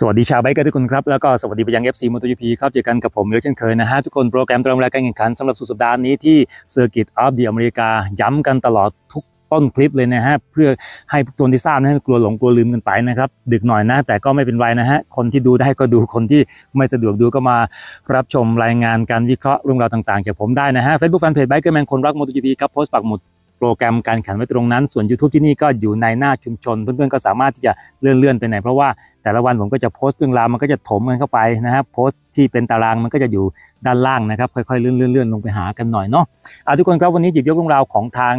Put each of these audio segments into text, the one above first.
สวัสดีชาวไบค์กันทุกคนครับ แล้วก็สวัสดีไปยัง FC MotoGP ครับเจอกันกับผมเยอะเช่นเคยนะฮะ ทุกคนโปรแกรมตารางเวลาการแข่งขันสำหรับสุดสัปดาห์นี้ที่เซอร์กิตออฟเดียอเมริกา ย้ำกันตลอดทุกต้นคลิปเลยนะฮะ เพื่อให้ทุกคนที่ทราบนะฮะกลัวหลงกลัวลืมกันไปนะครับ ดึกหน่อยนะ แต่ก็ไม่เป็นไรนะฮะ คนที่ดูได้ก็ดูคนที่ไม่สะดวกดูก็มารับชมรายงานการวิเคราะห์เรื่องราวต่างๆจากผมได้นะฮะ Facebook Fanpage ไบค์เกอร์แมนคนรัก MotoGP ครับโพสต์ปักหมุด โปรแกรมการแข่งไว้ตรงนั้น ส่วน YouTube ที่นี่ก็อยู่ในหน้าชุมชน เพื่อนๆก็สามารถที่จะเลื่อนๆไปไหน เพราะว่าแต่ละวันผมก็จะโพสต์เรื่องราวมันก็จะถมกันเข้าไปนะครับโพสต์ที่เป็นตารางมันก็จะอยู่ด้านล่างนะครับ ค่อยๆเลื่อนเลื่อนเลื่อนลงไปหากันหน่อยเนาะอะทุกคนครับวันนี้หยิบยกเรื่องราวของทาง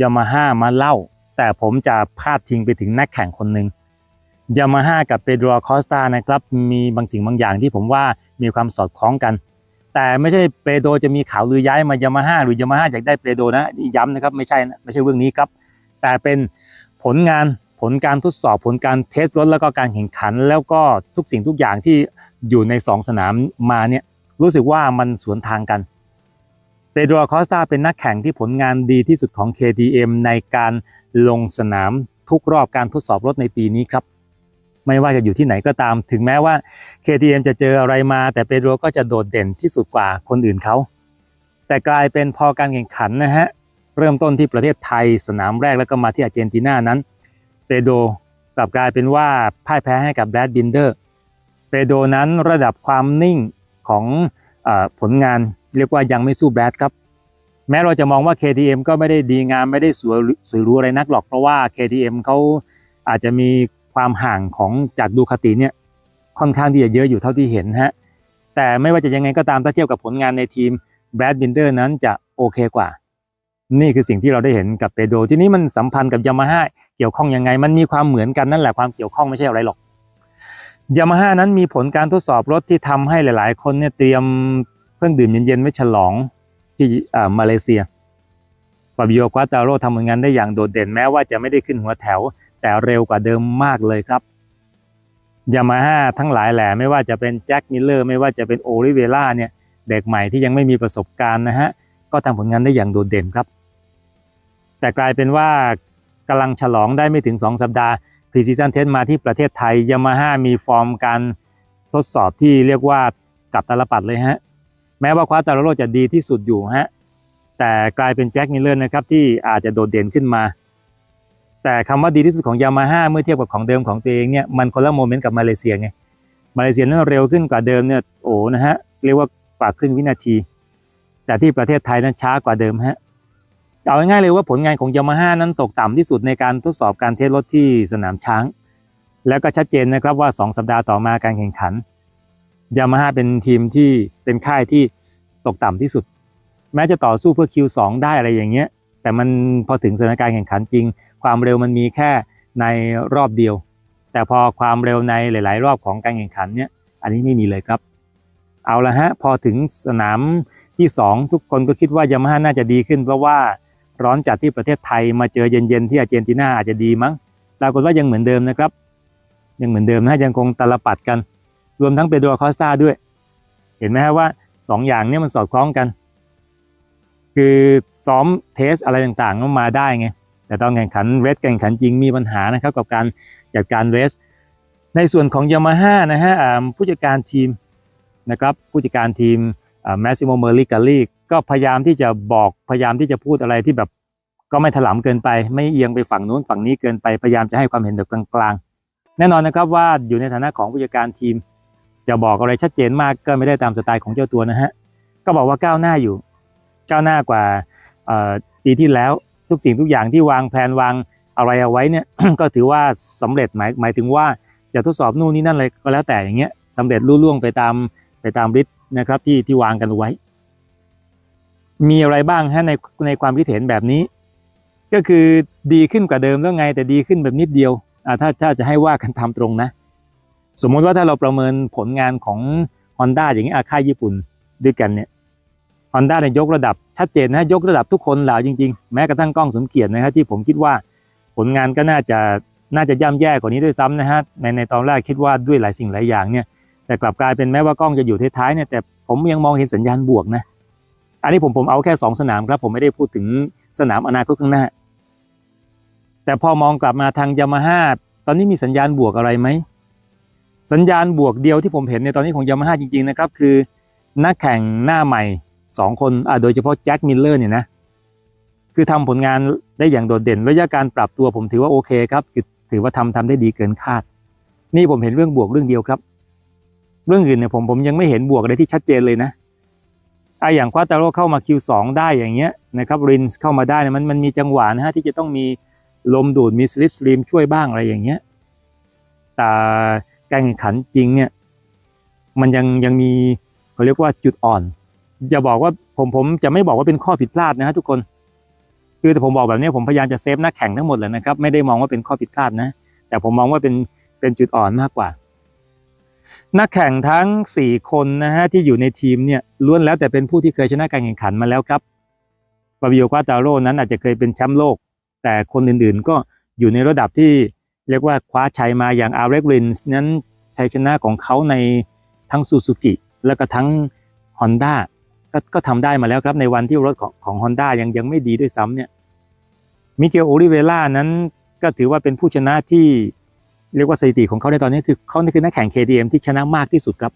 ยามาฮ่ามาเล่า แต่ผมจะพาดทิ้งไปถึงนักแข่งคนหนึ่งยามาฮ่ากับเปโดรคอสตานะครับมีบางสิ่งบางอย่างที่ผมว่ามีความสอดคล้องกัน แต่ไม่ใช่เปโดจะมีข่าวลือย้ายมายามาฮ่าหรือยามาฮ่าอยากได้เปโดนะย้ำนะครับไม่ใช่นะไม่ใช่เรื่องนี้ครับ แต่เป็นผลงานผลการทดสอบผลการเทสรถแล้วก็การแข่งขัน แล้วก็ทุกสิ่งทุกอย่างที่อยู่ใน 2 สนามมาเนี่ยรู้สึกว่ามันสวนทางกันเปโดรคอสตาเป็นนักแข่งที่ผลงานดีที่สุดของ KTM ในการลงสนามทุกรอบการทดสอบรถในปีนี้ครับ ไม่ว่าจะอยู่ที่ไหนก็ตาม ถึงแม้ว่า KTM จะเจออะไรมา แต่เปโดรก็จะโดดเด่นที่สุดกว่าคนอื่นเขา แต่กลายเป็นพอการแข่งขันนะฮะ เริ่มต้นที่ประเทศไทยสนามแรกแล้วก็มาที่อาร์เจนตินานั้น เปโดรกลับกลายเป็นว่าพ่ายแพ้ให้กับแบรดบินเดอร์ เปโดรนั้นระดับความนิ่งของอผลงานเรียกว่ายังไม่สู้แบรดครับแม้เราจะมองว่า KTM ก็ไม่ได้ดีงามไม่ได้สวยสวยรู้อะไรนักหรอก เพราะว่า KTM เขาอาจจะมี ความห่างของจากดูคาติเนี่ยค่อนข้างที่จะเยอะอยู่เท่าที่เห็นฮะแต่ไม่ว่าจะยังไงก็ตามถ้าเทียบกับผลงานในทีมแบรดบินเดอร์นั้นจะโอเคกว่า นี่คือสิ่งที่เราได้เห็นกับเปโดทีนี้มันสัมพันธ์กับยามาฮ่าเกี่ยวข้องยังไง มันมีความเหมือนกันนั่นแหละความเกี่ยวข้องไม่ใช่อะไรหรอกยามาฮ่านั้นมีผลการทดสอบรถที่ทำให้หลาย ๆ คนเนี่ยเตรียมเครื่องดื่มเย็นๆไว้ฉลองที่อ่ามาเลเซียฟาบิโอควาตาโรทำผลงานได้อย่างโดดเด่นแม้ว่าจะไม่ได้ขึ้นหัวแถว แต่เร็วกว่าเดิมมากเลยครับยามาฮ่าทั้งหลายแหล่ไม่ว่าจะเป็นแจ็คมิลเลอร์ไม่ว่าจะเป็นโอลิเวล่าเนี่ยเด็กใหม่ที่ยังไม่มีประสบการณ์นะฮะก็ทำผลงานได้อย่างโดดเด่นครับ แต่กลายเป็นว่ากำลังฉลองได้ไม่ถึง 2 สัปดาห์พรีซีซันเทสมาที่ประเทศไทยยามาฮ่ามีฟอร์มการทดสอบที่เรียกว่ากับตาลปัดเลยฮะแม้ว่าคว้าตาโรโรจะดีที่สุดอยู่ฮะแต่กลายเป็นแจ็คมิลเลอร์นะครับที่อาจจะโดดเด่นขึ้นมา แต่คำว่าดีที่สุดของยามาฮ่าเมื่อเทียบกับของเดิมของตัวเองเนี่ยมันคนละโมเมนต์กับมาเลเซียไงมาเลเซียนั้นเร็วขึ้นกว่าเดิมเนี่ยโอ้นะฮะเรียกว่ากว่าครึ่งวินาที แต่ที่ประเทศไทยนั้นช้ากว่าเดิมฮะเอาง่ายๆเลยว่าผลงานของยามาฮ่านั้นตกต่ำที่สุดในการทดสอบการเทสรถที่สนามช้าง แล้วก็ชัดเจนนะครับว่า 2 สัปดาห์ต่อมาการแข่งขันยามาฮ่าเป็นทีมที่เป็นค่ายที่ตกต่ำที่สุด แม้จะต่อสู้เพื่อ Q2 ได้อะไรอย่างเงี้ยแต่มันพอถึงสถานการณ์แข่งขันจริง ความเร็วมันมีแค่ในรอบเดียว แต่พอความเร็วในหลาย ๆ รอบของการแข่งขันเนี่ยอันนี้ไม่มีเลยครับ เอาละฮะพอถึงสนามที่ 2 ทุกคนก็คิดว่ายามาฮ่าน่าจะดีขึ้น เพราะว่าร้อนจัดที่ประเทศไทยมาเจอเย็น ๆ ที่อาร์เจนตินาอาจจะดีมั้งปรากฏว่ายังเหมือนเดิมนะครับ ยังเหมือนเดิมนะยังคงตลปัดกัน รวมทั้งเปโดรคอสตาด้วย เห็นไหมฮะว่า 2ออย่างเนี้มันสอดคล้องกัน คือซ้อมเทสอะไรต่างๆมันมาได้ไง แต่ตอนแข่งขันเรสแข่งขันจริงมีปัญหานะครับกับการจัดการเรสในส่วนของยามาฮ่านะฮะผู้จัดการทีมนะครับผู้จัดการทีมแมสซิโมเมอร์ลิกาลีก็พยายามที่จะบอกพยายามที่จะพูดอะไรที่แบบก็ไม่ถลำเกินไป ไม่เอียงไปฝั่งนู้นฝั่งนี้เกินไปพยายามจะให้ความเห็นแบบกลางๆ แน่นอนนะครับว่าอยู่ในฐานะของผู้จัดการทีม จะบอกอะไรชัดเจนมากก็ไม่ได้ตามสไตล์ของเจ้าตัวนะฮะก็บอกว่าก้าวหน้าอยู่ ก้าวหน้ากว่าปีที่แล้ว ทุกสิ่งทุกอย่างที่วางแผนวางอะไรเอาไว้เนี่ย ก็ถือว่าสำเร็จหมายหมายถึงว่าจะทดสอบนู่นนี่นั่นอะไรก็แล้วแต่อย่างเงี้ยสำเร็จรุ่ล่วงไปตามไปตามฤทธิ์นะครับที่ที่วางกันเอาไว้ มีอะไรบ้างฮะในในความคิดเห็นแบบนี้ ก็คือดีขึ้นกว่าเดิมแล้วไง แต่ดีขึ้นแบบนิดเดียวอ่าถ้าถ้าจะให้ว่ากันทำตรงนะ สมมติว่าถ้าเราประเมินผลงานของ Honda อย่างนี้อาค่ายญี่ปุ่นด้วยกันเนี่ย ฮอนด้าเนี่ยยกระดับชัดเจนนะยกระดับทุกคนเหล่าจริง ๆ แม้กระทั่งกล้องสมเกียรตินะครับที่ผมคิดว่าผลงานก็น่าจะน่าจะย่ำแย่กว่านี้ด้วยซ้ำนะฮะในในตอนแรกคิดว่าด้วยหลายสิ่งหลายอย่างเนี่ยแต่กลับกลายเป็นแม้ว่ากล้องจะอยู่ท้ายๆเนี่ยแต่ผมยังมองเห็นสัญญาณบวกนะอันนี้ผมผมเอาแค่สองสนามครับ ผมไม่ได้พูดถึงสนามอนาคตข้างหน้า แต่พอมองกลับมาทางยามาฮ่าตอนนี้มีสัญญาณบวกอะไรไหมสัญญาณบวกเดียวที่ผมเห็นในตอนนี้ของยามาฮ่าจริงๆนะครับคือนักแข่งหน้าใหม่ สองคนอ่าโดยเฉพาะแจ็คมิลเลอร์เนี่ยนะคือทำผลงานได้อย่างโดดเด่นระยะการปรับตัวผมถือว่าโอเคครับคือถือว่าทำทำได้ดีเกินคาด นี่ผมเห็นเรื่องบวกเรื่องเดียวครับ เรื่องอื่นเนี่ยผมผมยังไม่เห็นบวกอะไรที่ชัดเจนเลยนะไออย่างควาตาโร่เข้ามา Q2 ได้อย่างเงี้ยนะครับรินส์เข้ามาได้เนี่ยมันมันมีจังหวะนะฮะที่จะต้องมีลมดูดมีสลิปสตรีมช่วยบ้างอะไรอย่างเงี้ยแต่การแข่งขันจริงเนี่ยมันยังยังมีเขาเรียกว่าจุดอ่อน จะบอกว่าผมผมจะไม่บอกว่าเป็นข้อผิดพลาดนะฮะทุกคน คือแต่ผมบอกแบบนี้ผมพยายามจะเซฟนักแข่งทั้งหมดเลยนะครับ ไม่ได้มองว่าเป็นข้อผิดพลาดนะ แต่ผมมองว่าเป็นเป็นจุดอ่อนมากกว่า นักแข่งทั้ง 4 คนนะฮะที่อยู่ในทีมเนี่ยล้วนแล้วแต่เป็นผู้ที่เคยชนะการแข่งขันมาแล้วครับฟาบิโอควาตาโร่นั้นอาจจะเคยเป็นแชมป์โลก แต่คนอื่นๆก็อยู่ในระดับที่เรียกว่าคว้าชัยมาอย่างอาร์เรกรินส์นั้นชัยชนะของเขาในทั้งซูซูกิแล้วก็ทั้ง Honda ก็ก็ทำได้มาแล้วครับในวันที่รถของของ Honda ยังยังไม่ดีด้วยซ้ำเนี่ยมิเกลโอลิเวล่านั้นก็ถือว่าเป็นผู้ชนะที่เรียกว่าสถิติของเขาในตอนนี้คือเขานี่คือนักแข่ง KTM ที่ชนะมากที่สุดครับ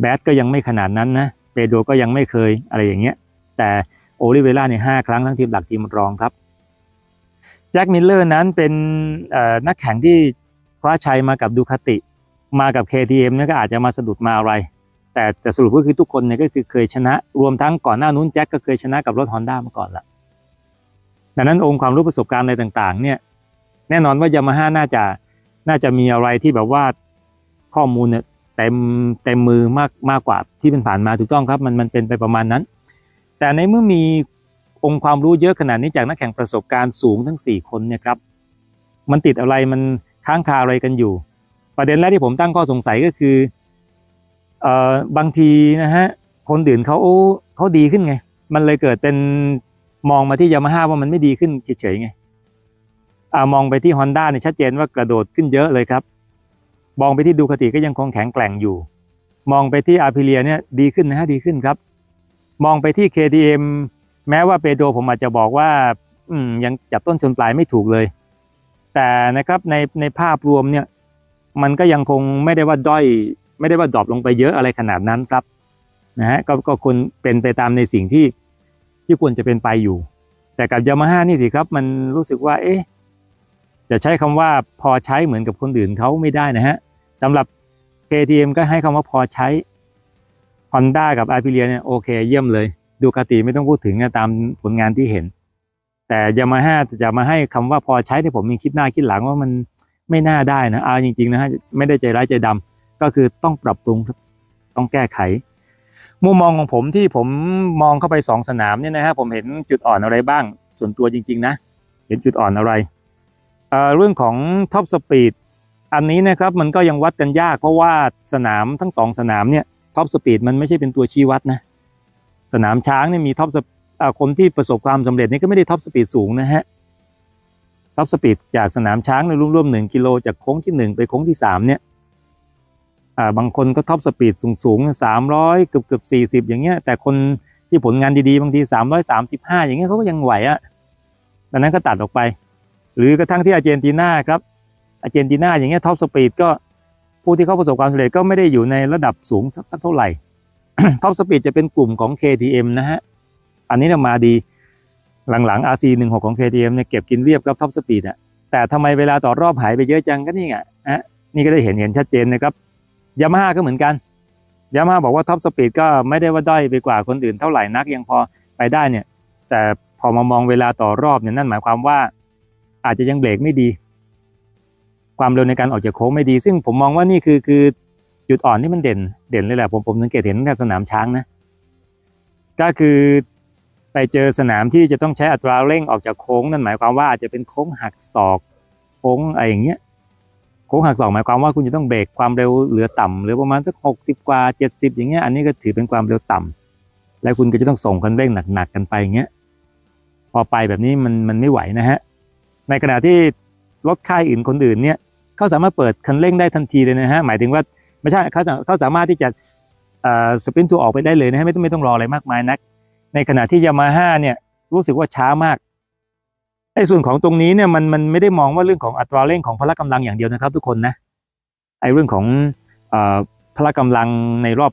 แบดก็ยังไม่ขนาดนั้นนะเปโดก็ยังไม่เคยอะไรอย่างเงี้ย แต่โอลิเวล่าในห้าครั้งทั้งทีมหลักทีมรองครับแจ็คมิลเลอร์นั้นเป็นนักแข่งที่คว้าชัยมากับดูคาติ มากับ KTM เนี่ยก็อาจจะมาสะดุดมาอะไร แต่แต่สรุปก็คือทุกคนเนี่ยก็คือเคยชนะ รวมทั้งก่อนหน้านู้นแจ็คก็เคยชนะกับรถ Honda มาก่อนละดังนั้นองค์ความรู้ประสบการณ์อะไรต่างๆ เนี่ยแน่นอนว่ายามาฮ่าน่าจะน่าจะมีอะไรที่แบบว่าข้อมูลเนี่ยเต็มเต็มมือมากมากกว่าที่เป็นผ่านมาถูกต้องครับมันมันเป็นไปประมาณนั้น แต่ในเมื่อมีองค์ความรู้เยอะขนาดนี้จากนักแข่งประสบการณ์สูงทั้ง 4 คนเนี่ยครับมันติดอะไรมันค้างคาอะไรกันอยู่ ประเด็นแรกที่ผมตั้งข้อสงสัยก็คือ เอ่อบางทีนะฮะคนอื่นเขาเขาดีขึ้นไง มันเลยเกิดเป็นมองมาที่ยามาฮ่าว่ามันไม่ดีขึ้นเฉยๆไงอ่ามองไปที่ Honda เนี่ยชัดเจนว่ากระโดดขึ้นเยอะเลยครับ มองไปที่ดูคติก็ยังคงแข็งแกร่งอยู่ มองไปที่อาพิเลียเนี่ยดีขึ้นนะฮะดีขึ้นครับ มองไปที่ KTM แม้ว่าเปโดผมอาจจะบอกว่า อืมยังจับต้นชนปลายไม่ถูกเลย แต่นะครับในในภาพรวมเนี่ย มันก็ยังคงไม่ได้ว่าด้อย ไม่ได้ว่าดรอปลงไปเยอะอะไรขนาดนั้นครับนะฮะก็ก็ควรเป็นไปตามในสิ่งที่ที่ควรจะเป็นไปอยู่ แต่กับยามาฮ่านี่สิครับ มันรู้สึกว่าเอ๊ะจะใช้คำว่าพอใช้เหมือนกับคนอื่นเขาไม่ได้นะฮะสำหรับ KTM ก็ให้คำว่าพอใช้ Honda กับ a p r i l i a เนี่ยโอเคเยี่ยมเลย ดูคาติไม่ต้องพูดถึงนะตามผลงานที่เห็น แต่ยามาฮ่าจะมาให้คำว่าพอใช้ที่ผมยังคิดหน้าคิดหลังว่ามันไม่น่าได้นะเอาจริงๆนะฮะไม่ได้ใจร้ายใจดำ ก็คือต้องปรับปรุงครับต้องแก้ไข มุมมองของผมที่ผมมองเข้าไปสองสนามเนี่ยนะฮะผมเห็นจุดอ่อนอะไรบ้าง ส่วนตัวจริง ๆ นะ เห็นจุดอ่อนอะไรเเรื่องของท็อปสปีดอันนี้นะครับมันก็ยังวัดกันยากเพราะว่าสนามทั้งสองสนามเนี่ยท็อปสปีดมันไม่ใช่เป็นตัวชี้วัดนะสนามช้างเนี่ยมีท็อปคนที่ประสบความสำเร็จนี่ก็ไม่ได้ท็อปสปีดสูงนะฮะท็อปสปีดจากสนามช้างในร่วมๆหนึ่งกิโลจากโค้งที่หนึ่งไปโค้งที่สามเนี่ย อ่าบางคนก็ท็อปสปีดสูงๆสามร้อยเกือบเกือบสี่สิบอย่างเงี้ย แต่คนที่ผลงานดีๆบางทีสามร้อยสามสิบห้าอย่างเงี้ยเขาก็ยังไหวอะดังนั้นก็ตัดออกไป หรือกระทั่งที่อาร์เจนตินาครับอาร์เจนตินาอย่างเงี้ยท็อปสปีดก็ผู้ที่เขาประสบความสำเร็จก็ไม่ได้อยู่ในระดับสูงสักเท่าไหร่ท็อปสปีดจะเป็นกลุ่มของ KTM นะฮะ อันนี้เนี่ยมาดีหลังๆ RC16 ของ KTM เนี่ยเก็บกินเรียบครับท็อปสปีดอะแต่ทำไมเวลาต่อรอบหายไปเยอะจังก็นี่ไงฮะนี่ก็ได้เห็นเห็นชัดเจนนะครับ ยามาฮ่าก็เหมือนกันยามาฮ่าบอกว่าท็อปสปีดก็ไม่ได้ว่าด้อยไปกว่าคนอื่นเท่าไหร่นักยังพอไปได้เนี่ย แต่พอมามองเวลาต่อรอบเนี่ยนั่นหมายความว่า อาจจะยังเบรกไม่ดี ความเร็วในการออกจากโค้งไม่ดี ซึ่งผมมองว่านี่คือคือจุดอ่อนที่มันเด่นเด่นเลยแหละผมผมสังเกตเห็นในสนามช้างนะ ก็คือไปเจอสนามที่จะต้องใช้อัตราเร่งออกจากโค้งนั่นหมายความว่าอาจจะเป็นโค้งหักศอกโค้งอะไรอย่างเงี้ย ค้งหักศอกหมายความว่าคุณจะต้องเบรกความเร็วเหลือต่ำเหลือประมาณสักหกสิบกว่าเจ็ดสิบอย่างเงี้ยอันนี้ก็ถือเป็นความเร็วต่ำแล้วคุณก็จะต้องส่งคันเร่งหนักๆกันไปอย่างเงี้ยพอไปแบบนี้มันมันไม่ไหวนะฮะในขณะที่รถค่ายอื่นคนอื่นเนี่ยเขาสามารถเปิดคันเร่งได้ทันทีเลยนะฮะหมายถึงว่าไม่ใช่เขาเขาสามารถที่จะเอ่อสปรินต์ตัวออกไปได้เลยนะฮะไม่ต้องไม่ต้องรออะไรมากมายนัก ในขณะที่ยามาฮ่าเนี่ยรู้สึกว่าช้ามาก ไอ้ส่วนของตรงนี้เนี่ยมันมันไม่ได้มองว่าเรื่องของอัตราเร่งของพละกำลังอย่างเดียวนะครับ ทุกคนนะไอ้เรื่องของอพละกำลังในรอบ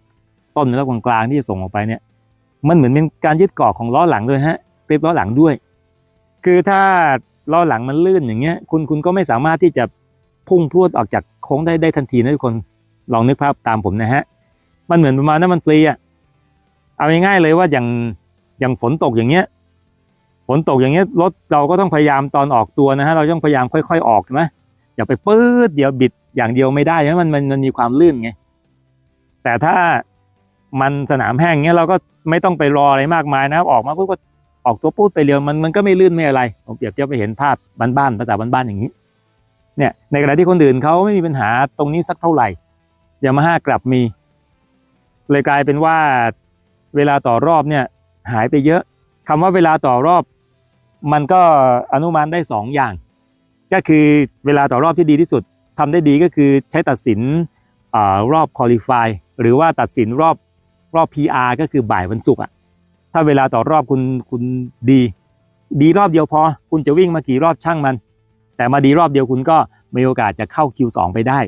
ต้นและกลางที่จะส่งออกไปเนี่ย มันเหมือนเป็นการยึดเกาะของล้อหลังด้วยฮะกริปล้อหลังด้วย คือถ้าล้อหลังมันลื่นอย่างเงี้ย คุณคุณก็ไม่สามารถที่จะพุ่งพรวดออกจากโค้งได้ได้ทันทีนะทุกคนลองนึกภาพตามผมนะฮะมันเหมือนประมาณน้ำมันฟรีอะเอาง่ายๆเลยว่าอย่างอย่างฝนตกอย่างเงี้ย ฝนตกอย่างเงี้ยรถเราก็ต้องพยายามตอนออกตัวนะฮะเราต้องพยายามค่อย ๆ ออกใช่ไหมอย่าไปปื๊ดเดี๋ยวบิดอย่างเดียวไม่ได้ใช่ไหมมันมันมันมีความลื่นไงแต่ถ้ามันสนามแห้งเงี้ยเราก็ไม่ต้องไปรออะไรมากมายนะครับออกมาปุ๊บก็ออกตัวพูดไปเร็วมันมันก็ไม่ลื่นไม่อะไรผมเปรียบเทียบไปเห็นภาพบ้านๆภาษาบ้านๆอย่างนี้เนี่ยในขณะที่คนอื่นเขาไม่มีปัญหาตรงนี้สักเท่าไหร่ยามาฮ่ากลับมี เลยกลายเป็นว่าเวลาต่อรอบเนี่ยหายไปเยอะ คำว่าเวลาต่อรอบ มันก็อนุมานได้สองอย่าง ก็คือเวลาต่อรอบที่ดีที่สุดทำได้ดีก็คือใช้ตัดสินอรอบคอลี่ฟายหรือว่าตัดสินรอบรอบ PR ก็คือบ่ายวันศุกร์อะถ้าเวลาต่อรอบคุณคุณดี ดีรอบเดียวพอ คุณจะวิ่งมากี่รอบช่างมัน แต่มาดีรอบเดียวคุณก็มีโอกาสจะเข้า Q2 ไปได้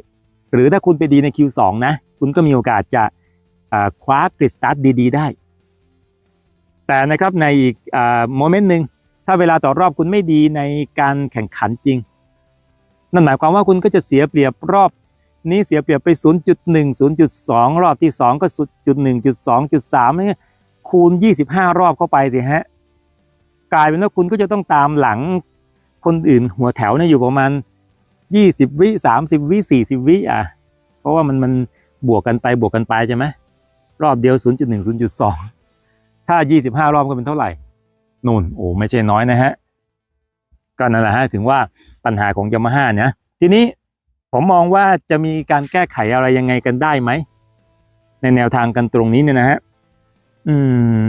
หรือถ้าคุณไปดีใน Q2 นะ คุณก็มีโอกาสจะคว้ากริดสตาร์ทดี ๆ ได้ แต่นะครับในอีกโมเมนต์หนึ่งถ้าเวลาต่อรอบคุณไม่ดีในการแข่งขันจริง นั่นหมายความว่าคุณก็จะเสียเปรียบรอบนี้เสียเปรียบไป 0.1 0.2 รอบที่ 2 ก็ 0.1 0.2 3นี่คูณ 25 รอบเข้าไปสิฮะกลายเป็นว่าคุณก็จะต้องตามหลังคนอื่นหัวแถวเนี่ยอยู่ประมาณ 20 วิ 30 วิ 40 วิอะ เพราะว่ามันมันบวกกันไปบวกกันไปใช่ไหมรอบเดียว 0.1 0.2 ถ้า 25 รอบก็เป็นเท่าไหร่นู่นโอ้ไม่ใช่น้อยนะฮะก็นั่นแหละฮะถึงว่าปัญหาของยามาฮ่าเนี่ยทีนี้ผมมองว่าจะมีการแก้ไขอะไรยังไงกันได้ไหม ในแนวทางกันตรงนี้เนี่ยนะฮะอื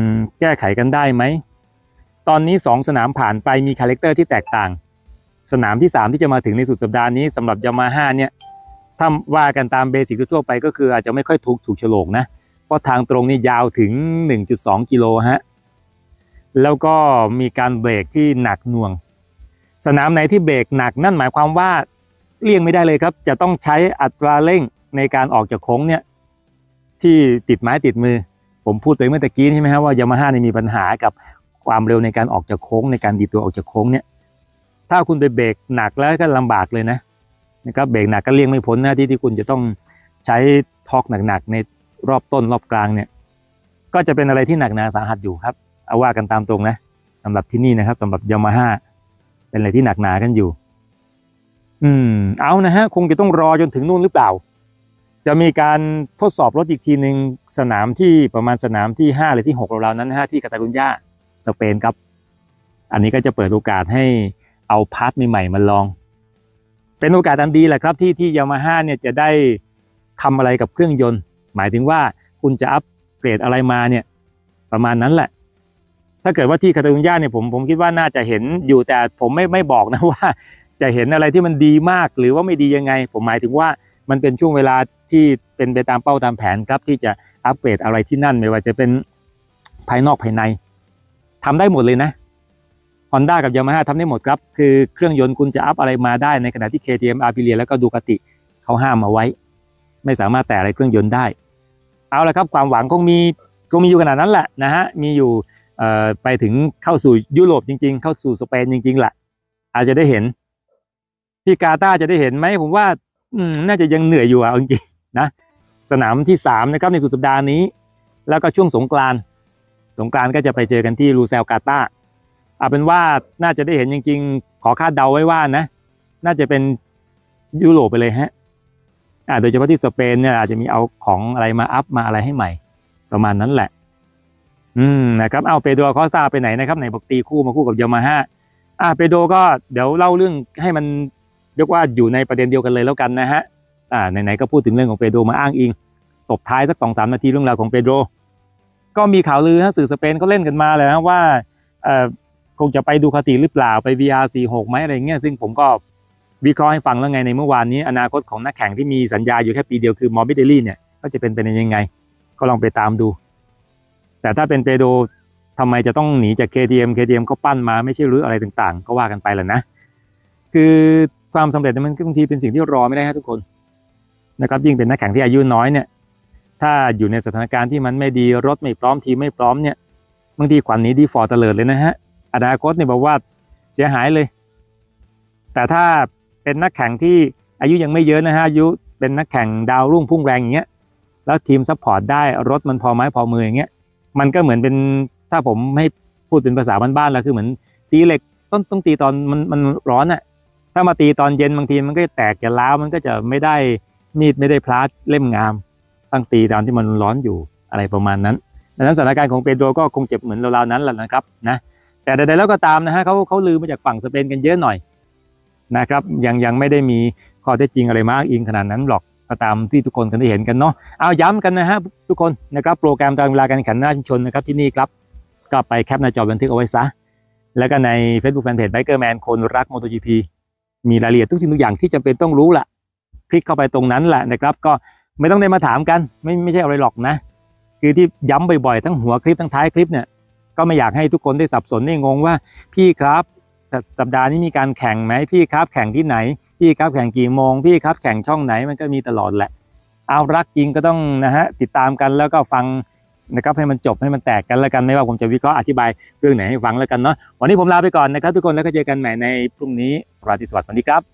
ม แก้ไขกันได้ไหม ตอนนี้สองสนามผ่านไปมีคาแรคเตอร์ที่แตกต่าง สนามที่ 3 ที่จะมาถึงในสุดสัปดาห์นี้สำหรับยามาฮ่าเนี่ยถ้าว่ากันตามเบสิกทั่วไปก็คืออาจจะไม่ค่อยถูกถูกโฉลกนะ เพราะทางตรงนี่ยาวถึง 1.2 กิโลฮะ แล้วก็มีการเบรกที่หนักหน่วง สนามไหนที่เบรกหนักนั่นหมายความว่าเลี่ยงไม่ได้เลยครับ จะต้องใช้อัตราเร่งในการออกจากโค้งเนี่ยที่ติดไม้ติดมือ ผมพูดไปเมื่อตะกี้ใช่ไหมครับว่ายามาฮ่านี่มีปัญหากับความเร็วในการออกจากโค้งในการดีดตัวออกจากโค้งเนี่ยถ้าคุณไปเบรกหนักแล้วก็ลำบากเลยนะนะครับเบรกหนักก็เลี่ยงไม่พ้นหน้าที่ที่คุณจะต้องใช้ทอกหนักๆใน รอบต้นรอบกลางเนี่ย ก็จะเป็นอะไรที่หนักหนาสาหัสอยู่ครับ เอาว่ากันตามตรงนะสำหรับที่นี่นะครับสำหรับยามาฮ่าเป็นอะไรที่หนักหนากันอยู่ อืม เอานะฮะ คงจะต้องรอจนถึงนู่นหรือเปล่า จะมีการทดสอบรถอีกทีหนึ่งสนามที่ประมาณสนามที่5หรือที่6เราๆนั้นนะฮะที่กาตาลุญญาสเปนครับ อันนี้ก็จะเปิดโอกาสให้เอาพาร์ทใหม่ๆมาลอง เป็นโอกาสอันดีแหละครับที่ที่ยามาฮ่าเนี่ยจะได้ทำอะไรกับเครื่องยนต์ หมายถึงว่าคุณจะอัปเกรดอะไรมาเนี่ยประมาณนั้นแหละ ถ้าเกิดว่าที่คาตาลุญญาเนี่ยผมผมคิดว่าน่าจะเห็นอยู่แต่ผมไม่ไม่บอกนะว่า จะเห็นอะไรที่มันดีมากหรือว่าไม่ดียังไง ผมหมายถึงว่ามันเป็นช่วงเวลาที่เป็นไปตามเป้าตามแผนครับ ที่จะอัปเกรดอะไรที่นั่นไม่ว่าจะเป็นภายนอกภายในทำได้หมดเลยนะ Honda กับ Yamaha ทำได้หมดครับ คือเครื่องยนต์คุณจะอัพอะไรมาได้ในขณะที่ KTM Aprilia แล้วก็ดูกติเขาห้ามมาไว้ ไม่สามารถแตะอะไรเครื่องยนต์ได้ เอาละครับความหวังคงมีคงมีอยู่ขนาดนั้นแหละนะฮะมีอยู่ไปถึงเข้าสู่ยุโรปจริง ๆ เข้าสู่สเปนจริงๆแหละอาจจะได้เห็น ที่กาตาจะได้เห็นไหมผมว่าน่าจะยังเหนื่อยอยู่อะจริงๆนะสนามที่สามนะครับในสุดสัปดาห์นี้ แล้วก็ช่วงสงกรานสงกรานก็จะไปเจอกันที่ลูเซลกาตาเอาเป็นว่าน่าจะได้เห็นจริง ๆ ขอคาดเดาไว้ว่านะ น่าจะเป็นยุโรปไปเลยฮะ โดยเฉพาะที่สเปนเนี่ยอาจจะมีเอาของอะไรมาอัพมาอะไรให้ใหม่ ประมาณนั้นแหละ อืมนะครับเอาเปโดรคอสตาไปไหนนะครับไหนบอกตีคู่มาคู่กับยามาฮ่าอ่าเปโดรก็เดี๋ยวเล่าเรื่องให้มันเรียกว่าอยู่ในประเด็นเดียวกันเลยแล้วกันนะฮะอ่าไหนๆก็พูดถึงเรื่องของเปโดรมาอ้างอิงตบท้ายสักสองสามนาทีเรื่องราวของเปโดรก็มีข่าวลือฮะสื่อสเปนก็เล่นกันมาเลยนะว่าเอ่อคงจะไปดูคาติหรือเปล่าไป VR46 ไหมอะไรเงี้ยซึ่งผมก็ วิเคราะห์ให้ฟังแล้วไงในเมื่อวานนี้อนาคตของนักแข่งที่มีสัญญาอยู่แค่ปีเดียวคือมอร์บิเดลี่เนี่ยก็จะเป็นไปในยังไง ก็ลองไปตามดู แต่ถ้าเป็นเปโดรทำไมจะต้องหนีจาก KTM KTM เขาปั้นมาไม่ใช่รืออะไรต่างๆ ก็ว่ากันไปแหละนะ คือความสำเร็จมันบางทีเป็นสิ่งที่รอไม่ได้ฮะทุกคนนะครับยิ่งเป็นนักแข่งที่อายุน้อยเนี่ยถ้าอยู่ในสถานการณ์ที่มันไม่ดีรถไม่พร้อมทีไม่พร้อมเนี่ยบางทีขวัญหนี้ดีฟอร์ตเลิดเลยนะฮะอนาคตเนี่ยบอกว่าเสียหายเลย แต่ถ้า เป็นนักแข่งที่อายุยังไม่เยอะนะฮะอายุเป็นนักแข่งดาวรุ่งพุ่งแรงอย่างเงี้ยแล้วทีมซัพพอร์ตได้รถมันพอไม้พอมืออย่างเงี้ยมันก็เหมือนเป็นถ้าผมให้พูดเป็นภาษาบ้านๆแล้วคือเหมือนตีเหล็กต้องต้องตีตอนมันมันร้อนอะถ้ามาตีตอนเย็นบางทีมันก็จะแตกจะล้าวมันก็จะไม่ได้มีดไม่ได้พลาสเล่มงามต้องตีตอนที่มันร้อนอยู่อะไรประมาณนั้นดังนั้นสถานการณ์ของเปโดรก็คงเจ็บเหมือนราวๆนั้นแหละนะครับนะแต่ใดๆแล้วก็ตามนะฮะเขาเขาลือมาจากฝั่งสเปนกันเยอะหน่อย นะครับยังยังไม่ได้มีข้อเท็จจริงอะไรมากอิงขนาดนั้นหรอกก็ตามที่ทุกคนกันได้เห็นกันเนาะเอาย้ำกันนะฮะทุกคนนะครับโปรแกรมตารางเวลาการแข่งขันหน้าชุมชนนะครับที่นี่ครับก็ไปแคปหน้าจอบันทึกเอาไว้ซะ แล้วก็ใน Facebook Fanpage Bikerman คนรัก MotoGP มีรายละเอียดทุกสิ่งทุกอย่างที่จำเป็นต้องรู้ละคลิกเข้าไปตรงนั้นแหละนะครับ ก็ไม่ต้องได้มาถามกัน ไม่ไม่ใช่อะไรหรอกนะ คือที่ย้ำบ่อยๆ ทั้งหัวคลิปทั้งท้ายคลิปเนี่ยก็ไม่อยากให้ทุกคนได้สับสนได้งงว่าพี่ครับ สัปดาห์นี้มีการแข่งไหมพี่ครับแข่งที่ไหน พี่ครับแข่งกี่โมงพี่ครับแข่งช่องไหนมันก็มีตลอดแหละ เอารักจริงก็ต้องนะฮะติดตามกันแล้วก็ฟังนะครับให้มันจบให้มันแตกกันแล้วกันไม่ว่าผมจะวิเคราะห์อธิบายเรื่องไหนให้ฟังแล้วกันเนาะวันนี้ผมลาไปก่อนนะครับ ทุกคนแล้วก็เจอกันใหม่ในพรุ่งนี้ราตรีสวัสดิ์วันนี้ครับ